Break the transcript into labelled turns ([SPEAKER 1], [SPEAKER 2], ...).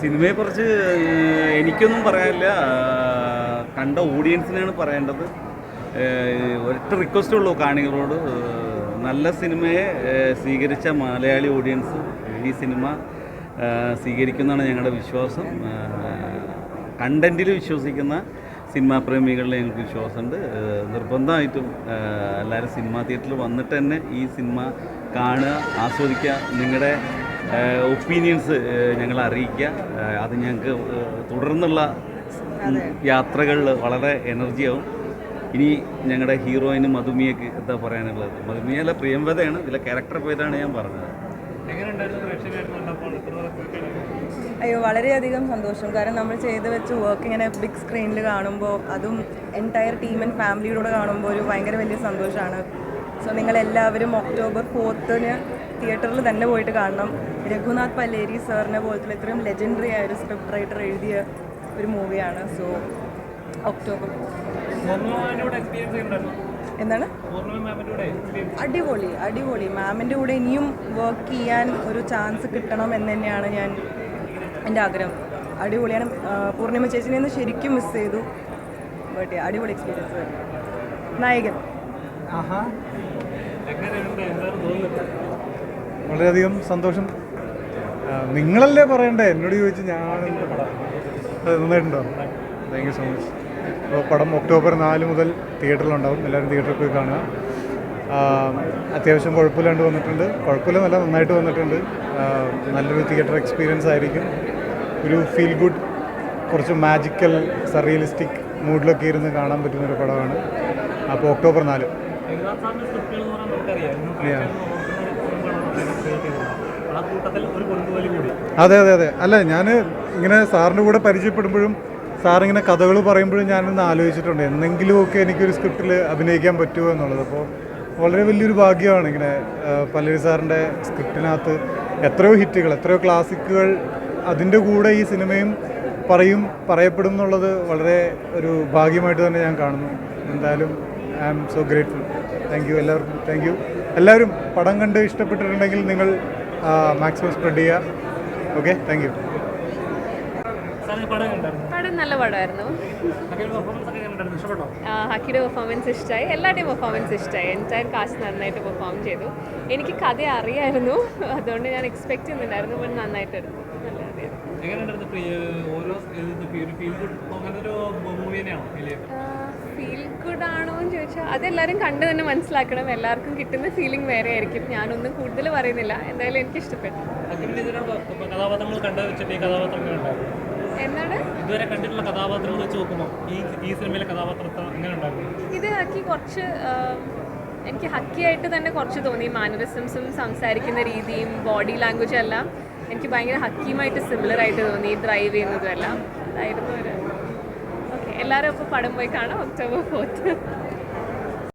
[SPEAKER 1] സിനിമയെക്കുറിച്ച് എനിക്കൊന്നും പറയാനില്ല. കണ്ട ഓഡിയൻസിനാണ് പറയേണ്ടത്. ഒരൊറ്റ റിക്വസ്റ്റേ ഉള്ളൂ കാണികളോട്. നല്ല സിനിമയെ സ്വീകരിച്ച മലയാളി ഓഡിയൻസ് ഈ സിനിമ സ്വീകരിക്കുന്നതാണ് ഞങ്ങളുടെ വിശ്വാസം. കണ്ടന്റിൽ വിശ്വസിക്കുന്ന സിനിമാ പ്രേമികളിൽ ഞങ്ങൾക്ക് വിശ്വാസമുണ്ട്. നിർബന്ധമായിട്ടും എല്ലാവരും സിനിമാ തിയേറ്ററിൽ വന്നിട്ട് തന്നെ ഈ സിനിമ കാണുക ആസ്വദിക്കുക. നിങ്ങളുടെ ഒപ്പീനിയൻസ് ഞങ്ങൾ അറിയിക്കുക. അത് ഞങ്ങൾക്ക് തുടർന്നുള്ള യാത്രകളിൽ വളരെ എനർജിയാവും. ഇനി ഞങ്ങളുടെ ഹീറോയിന് മധുമിയക്ക് എന്താ പറയാനുള്ളത്? മധുമിയ അല്ല പ്രിയംവതയാണ് ഇതിലെ ക്യാരക്ടർ പോയതാണ് ഞാൻ പറഞ്ഞത്.
[SPEAKER 2] അയ്യോ വളരെയധികം സന്തോഷം. കാരണം നമ്മൾ ചെയ്ത് വെച്ച് വർക്ക് ഇങ്ങനെ ബിഗ് സ്ക്രീനിൽ കാണുമ്പോൾ അതും എന്റയർ ടീം ആൻഡ് ഫാമിലിയോടെ കാണുമ്പോൾ ഒരു ഭയങ്കര വലിയ സന്തോഷമാണ്. സോ നിങ്ങളെല്ലാവരും ഒക്ടോബർ ഫോർത്തിന് തിയേറ്ററിൽ തന്നെ പോയിട്ട് കാണണം. രഘുനാഥ് പല്ലേരി സാറിനെ പോലത്തെ ഇത്രയും ലെജൻഡറി ആയ ഒരു സ്ക്രിപ്റ്റ് റൈറ്റർ എഴുതിയ ഒരു മൂവിയാണ് സോ ഒക്ടോബർ എന്താണ്? അടിപൊളി അടിപൊളി. മാമിന്റെ കൂടെ ഇനിയും വർക്ക് ചെയ്യാൻ ഒരു ചാൻസ് കിട്ടണം എന്ന് തന്നെയാണ് ഞാൻ എന്റെ ആഗ്രഹം. അടിപൊളിയാണ്. പൂർണിമ ചേച്ചിനെ ഒന്ന് ശരിക്കും മിസ് ചെയ്തു. ബട്ട് അടിപൊളി എക്സ്പീരിയൻസ് നായകൻ.
[SPEAKER 3] വളരെയധികം സന്തോഷം. നിങ്ങളല്ലേ പറയണ്ടേ? എന്നോട് ചോദിച്ച് ഞാൻ നന്നായിട്ടുണ്ടോ? താങ്ക് യു സോ മച്ച് അപ്പോൾ പടം ഒക്ടോബർ നാല് മുതൽ തിയേറ്ററിലുണ്ടാവും. എല്ലാവരും തിയേറ്ററിൽ പോയി കാണുക. അത്യാവശ്യം കുഴപ്പമില്ലാണ്ട് വന്നിട്ടുണ്ട്. കുഴപ്പമില്ല നല്ല നന്നായിട്ട് വന്നിട്ടുണ്ട്. നല്ലൊരു തിയേറ്റർ എക്സ്പീരിയൻസ് ആയിരിക്കും. ഒരു ഫീൽ ഗുഡ് കുറച്ച് മാജിക്കൽ സറിയലിസ്റ്റിക് മൂഡിലൊക്കെ ഇരുന്ന് കാണാൻ പറ്റുന്നൊരു പടമാണ്. അപ്പോൾ ഒക്ടോബർ നാല്. അതെ അതെ അതെ. അല്ല ഞാൻ ഇങ്ങനെ സാറിന്റെ കൂടെ പരിചയപ്പെടുമ്പോഴും സാറിങ്ങനെ കഥകൾ പറയുമ്പോഴും ഞാനൊന്ന് ആലോചിച്ചിട്ടുണ്ട് എന്തെങ്കിലുമൊക്കെ എനിക്കൊരു സ്ക്രിപ്റ്റിൽ അഭിനയിക്കാൻ പറ്റുമോ എന്നുള്ളത്. അപ്പോൾ വളരെ വലിയൊരു ഭാഗ്യമാണ് ഇങ്ങനെ പല്ലവി സാറിന്റെ സ്ക്രിപ്റ്റിനകത്ത് എത്രയോ ഹിറ്റുകൾ എത്രയോ ക്ലാസിക്കുകൾ അതിന്റെ കൂടെ ഈ സിനിമയും പറയും പറയപ്പെടും എന്നുള്ളത് വളരെ ഒരു ഭാഗ്യമായിട്ട് തന്നെ ഞാൻ കാണുന്നു. എന്തായാലും I am so grateful thank you എല്ലാവർക്കും. താങ്ക് യു എല്ലാവരും പടം കണ്ട് ഇഷ്ടപ്പെട്ടിട്ടുണ്ടെങ്കിൽ നിങ്ങൾ മാക്സിമം സ്പ്രെഡ് ചെയ്യുക ഓക്കെ താങ്ക് യു
[SPEAKER 4] പടം നല്ല പടമായിരുന്നു. ഹക്കിയുടെ പെർഫോമൻസ് ഇഷ്ടമായി എല്ലാവരുടെയും പെർഫോമൻസ് ഇഷ്ടമായി എന്റയർ കാസ്റ്റ് നന്നായിട്ട് പെർഫോം ചെയ്തു. എനിക്ക് കഥ അറിയായിരുന്നു. അതുകൊണ്ട് ഞാൻ എക്സ്പെക്ട് ചെയ്യുന്നുണ്ടായിരുന്നു ബട്ട് നന്നായിട്ട് എടുത്തു
[SPEAKER 5] ഫീൽ ഗുഡ്
[SPEAKER 4] ആണോ എന്ന് ചോദിച്ചാൽ അതെല്ലാവരും കണ്ട് തന്നെ മനസ്സിലാക്കണം. എല്ലാവർക്കും കിട്ടുന്ന ഫീലിംഗ് വേറെ ആയിരിക്കും. ഞാനൊന്നും കൂടുതൽ പറയുന്നില്ല. എന്തായാലും എനിക്ക് ഇഷ്ടപ്പെട്ടു
[SPEAKER 5] അക്കിമിന് കഥാപാത്രങ്ങൾ ഇതുവരെ കണ്ടിട്ടുള്ള വെച്ച് നോക്കുമ്പോൾ ഈ ഈ സിനിമയിലെ കഥാപാത്രത്തെ എങ്ങനെ ഉണ്ടായിരുന്നു?
[SPEAKER 4] ഇത് ഹക്കി കുറച്ച് എനിക്ക് ഹക്കിയായിട്ട് തന്നെ കുറച്ച് തോന്നി. മാനറിസംസും സംസാരിക്കുന്ന രീതിയും ബോഡി ലാംഗ്വേജും എല്ലാം. എനിക്ക് ഭയങ്കര ഹക്കിയുമായിട്ട് സിമിലർ ആയിട്ട് തോന്നി ഡ്രൈവ് ചെയ്യുന്നതും എല്ലാം അതായിരുന്നു ഒരു ഓക്കെ എല്ലാവരും അപ്പോൾ പടം പോയി കാണാം ഒക്ടോബർ ഫോർത്ത്